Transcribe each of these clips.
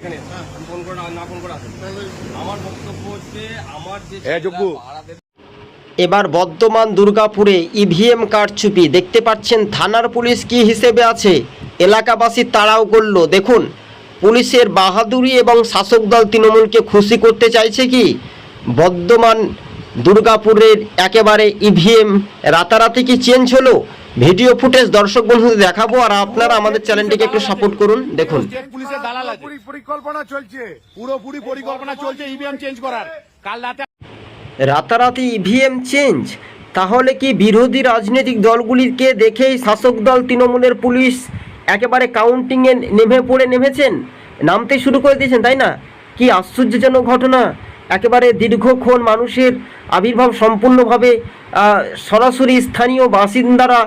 এখানে? আমি ফোন করে না- না ফোন করে আসেন। আমার বক্তব্য হচ্ছে আমার যে এ, এবার বর্ধমান দুর্গাপুরে ইভিএম কারচুপি। দেখতে পাচ্ছেন থানার পুলিশ কি হিসেবে আছে? এলাকাবাসী তাড়াও করল। দেখুন পুলিশের বাহাদুরি এবং শাসক দল তৃণমূলকে খুশি করতে চাইছে কি? বর্ধমান দুর্গাপুরের একেবারে ইভিএম রাতারাতি কি চেঞ্জ হলো? ভিডিও ফুটেজ দর্শক বন্ধুদের দেখাবো আর আপনারা আমাদের চ্যানেলটিকে একটু সাপোর্ট করুন। দেখুন। পুলিশের দালাল পুরোপুরি পরিকল্পনা চলছে। পুরোপুরি পরিকল্পনা চলছে ইভিএম চেঞ্জ করার। কাল রাতে রাতারাতি ইভিএম চেঞ্জ তাহলে কি বিরোধী রাজনৈতিক দলগুলিকে দেখেই শাসক দল তৃণমূলের পুলিশ একেবারে কাউন্টিংয়ে নেমে পড়ে নেমেছেন? নামতে শুরু করে দিয়েছেন তাই না? কি আশ্চর্যজনক ঘটনা। একেবারে দীর্ঘক্ষণ মানুষের আবির্ভাব সম্পূর্ণভাবে সরাসরি স্থানীয় বাসিন্দারা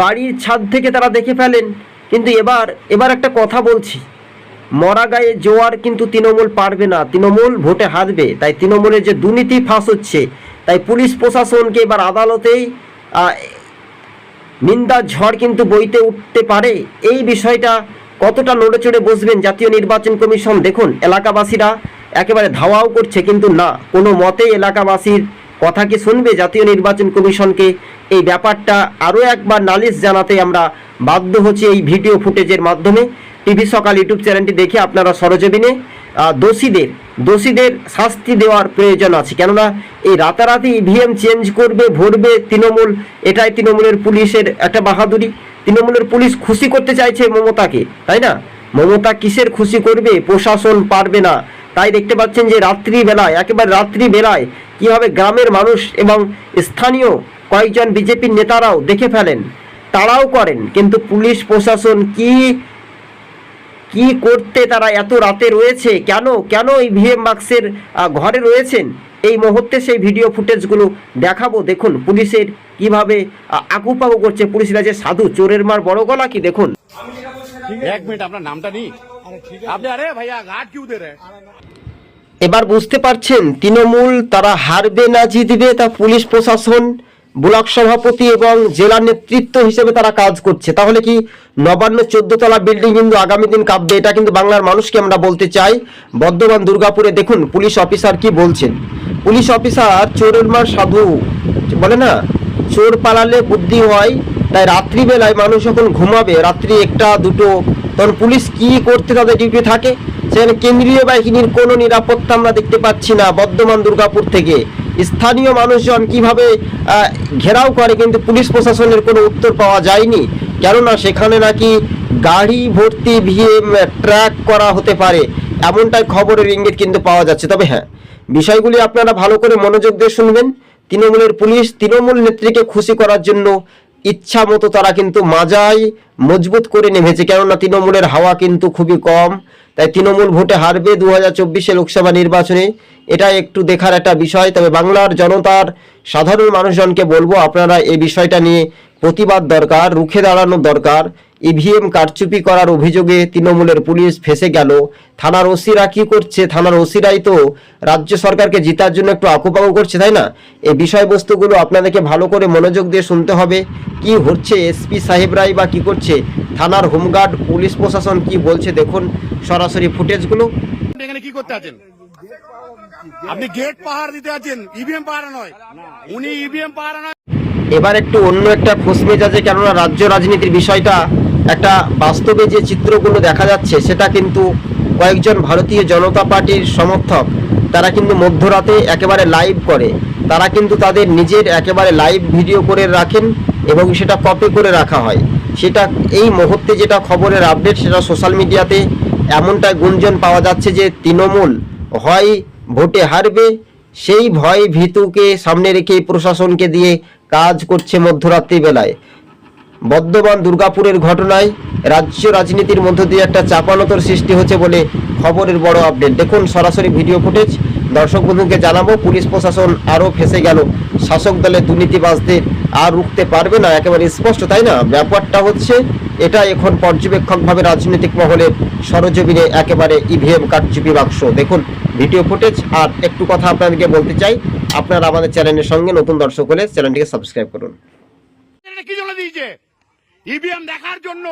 বাড়ির ছাদ থেকে তারা দেখে ফেলেন। কিন্তু এবার এবার একটা কথা বলছি। মরা গায়ে জোয়ার কিন্তু তৃণমূল পারবে না। তৃণমূল ভোটে হারবে। তাই তৃণমূলের যে দুর্নীতি ফাঁস হচ্ছে, তাই পুলিশ প্রশাসনকে এবার আদালতেই নিন্দার ঝড় কিন্তু বইতে উঠতে পারে। এই বিষয়টা কতটা নড়ে চড়ে বসবেন জাতীয় নির্বাচন কমিশন? দেখুন, এলাকাবাসীরা একেবারে ধাওয়াও করছে, কিন্তু না, কোনো মতে এলাকাবাসীর কথা কি শুনবে? জাতীয় নির্বাচন কমিশনকে এই ব্যাপারটা আরও একবার নালিশ জানাতে আমরা বাধ্য হচ্ছি এই ভিডিও ফুটেজের মাধ্যমে। টিভি সকাল ইউটিউব চ্যানেলটি দেখে আপনারা সরজমিনে দোষীদের দোষীদের শাস্তি দেওয়ার প্রয়োজন আছে। কেননা, এই রাতারাতি ইভিএম চেঞ্জ করবে, ভরবে তৃণমূল, এটাই তৃণমূলের পুলিশের একটা বাহাদুরি। তৃণমূলের পুলিশ খুশি করতে চাইছে মমতাকে, তাই না? মমতা কিসের খুশি করবে? প্রশাসন পারবে না। তাই দেখতে পাচ্ছেন যে রাত্রি বেলায় একেবারে রাত্রি বেলায় কীভাবে গ্রামের মানুষ এবং স্থানীয় কয়েকজন বিজেপির নেতারাও দেখে ফেলেন তারাও করেন। কিন্তু পুলিশ প্রশাসন কি কি করতে তারা এত রাতে রয়েছে? কেন কেন এই ভিএম বাক্সের ঘরে রয়েছেন? এই মুহূর্তে সেই ভিডিও ফুটেজগুলো দেখাবো। দেখুন পুলিশের কীভাবে আকুপাকু করছে পুলিশরা যে সাধু। চোরের মার বড় গলা কি? দেখুন। এক মিনিট আপনার নামটা নি আপনি আরে ভাইয়া ঘাট কিউ দে রে? এবার বুঝতে পারছেন, তৃণমূল তারা হারবে না জিতবে, তা পুলিশ প্রশাসন, ব্লক সভাপতি এবং জেলা নেতৃত্ব হিসেবে তারা কাজ করছে। তাহলে কি নবান্ন, চোদ্দ তলা বিল্ডিং কিন্তু আগামী দিন কাঁপবে? এটা কিন্তু বাংলার মানুষকে আমরা বলতে চাই। বর্ধমান, দুর্গাপুরে দেখুন, পুলিশ অফিসার কি বলছেন? পুলিশ অফিসার চোরের মার সাধু। বলে না, চোর পালালে বুদ্ধি হয়, তাই রাত্রিবেলায় মানুষ যখন ঘুমাবে। রাত্রি একটা, দুটো। তখন পুলিশ কি করতে তাদের ডিউটি থাকে? সেখানে কেন্দ্রীয় বাহিনীর কোনো নিরাপত্তা আমরা দেখতে পাচ্ছি না বর্ধমান, দুর্গাপুর থেকে। স্থানীয় মানুষজন কীভাবে ঘেরাও করে কিন্তু পুলিশ প্রশাসনের কোনো উত্তর পাওয়া যায়নি। কেননা সেখানে নাকি গাড়ি ভর্তি ভিএম ট্র্যাক করা হতে পারে, এমনটাই খবরের ইঙ্গিত কিন্তু পাওয়া যাচ্ছে। তবে হ্যাঁ বিষয়গুলি আপনারা ভালো করে মনোযোগ দিয়ে শুনবেন। তৃণমূলের পুলিশ, তৃণমূল নেত্রীকে খুশি করার জন্য ইচ্ছা মতো তারা কিন্তু মাজায় মজবুত করে নেমেছে। কেননা তৃণমূলের হাওয়া কিন্তু খুবই কম। তাই তৃণমূল ভোটে হারবে দু হাজার চব্বিশে লোকসভা নির্বাচনে। এটা একটু দেখার একটা বিষয়, তবে বাংলার জনতার সাধারণ মানুষজনকে বলব, আপনারা এই বিষয়টা নিয়ে প্রতিবাদ দরকার, রুখে দাঁড়ানো দরকার। ইভিএম কারচুপি করার অভিযোগে তৃণমূলের পুলিশ ফেসে গেল। থানার ওসিরা কি করছে? থানার ওসিরাই তো রাজ্য সরকারকে জিতার জন্য একটু আকুপাকু করছে তাই না? এই বিষয়বস্তুগুলো আপনাদেরকে ভালো করে মনোযোগ দিয়ে শুনতে হবে। কি হচ্ছে এসপি সাহেবরাই বা কি করছে? থানার হোমগার্ড পুলিশ প্রশাসন কি বলছে? দেখুন সরাসরি ফুটেজগুলো। এখানে কি করতে আছেন? আপনি গেট পাহাড় দিতে আছেন। ইভিএম পাহাড় নয়। উনি ইভিএম পাহাড় নয়। এবার একটু অন্য একটা খোঁজ মেজাজে কেননা রাজ্য রাজনীতির বিষয়টা একটা বাস্তবে যে চিত্রগুলো দেখা যাচ্ছে, সেটা কিন্তু কয়েকজন ভারতীয় জনতা পার্টির সমর্থক, তারা কিন্তু মধ্যরাতে একেবারে লাইভ করে। তারা কিন্তু তাদের নিজের একেবারে লাইভ ভিডিও করে রাখেন এবং সেটা কপি করে রাখা হয়। সেটা, এই মুহূর্তে যেটা খবরের আপডেট সেটা সোশ্যাল মিডিয়াতে এমনটাই গুঞ্জন পাওয়া যাচ্ছে যে তৃণমূল হয় ভোটে হারবে, সেই ভয় ভীতুকে সামনে রেখে প্রশাসনকে দিয়ে কাজ করছে মধ্যরাত্রি বেলায় বর্ধমান দুর্গাপুরের ঘটনায় রাজ্য রাজনীতির মধ্য দিয়ে একটা চাপানতর সৃষ্টি হচ্ছে বলে খবরের বড় আপডেট। দেখুন সরাসরি ভিডিও ফুটেজ। দর্শক বন্ধুকে জানাব, পুলিশ প্রশাসন আরও ফেসে গেল। শাসক দলের দুর্নীতিবাজদের আর রুখতে পারবে না, একেবারে স্পষ্ট, তাই না? ব্যাপারটা হচ্ছে, এটা এখন পর্যবেক্ষকভাবে রাজনৈতিক মহলের সরজমিনে একেবারে ইভিএম কারচুপি বাক্স। দেখুন ভিডিও ফুটেজ, আর একটু কথা আপনাদেরকে বলতে চাই। আপনারা আমাদের চ্যানেলের সঙ্গে নতুন দর্শক হলে চ্যানেলটিকে সাবস্ক্রাইব করুন। কি জন্য দিয়েছে? ইভিএম দেখার জন্য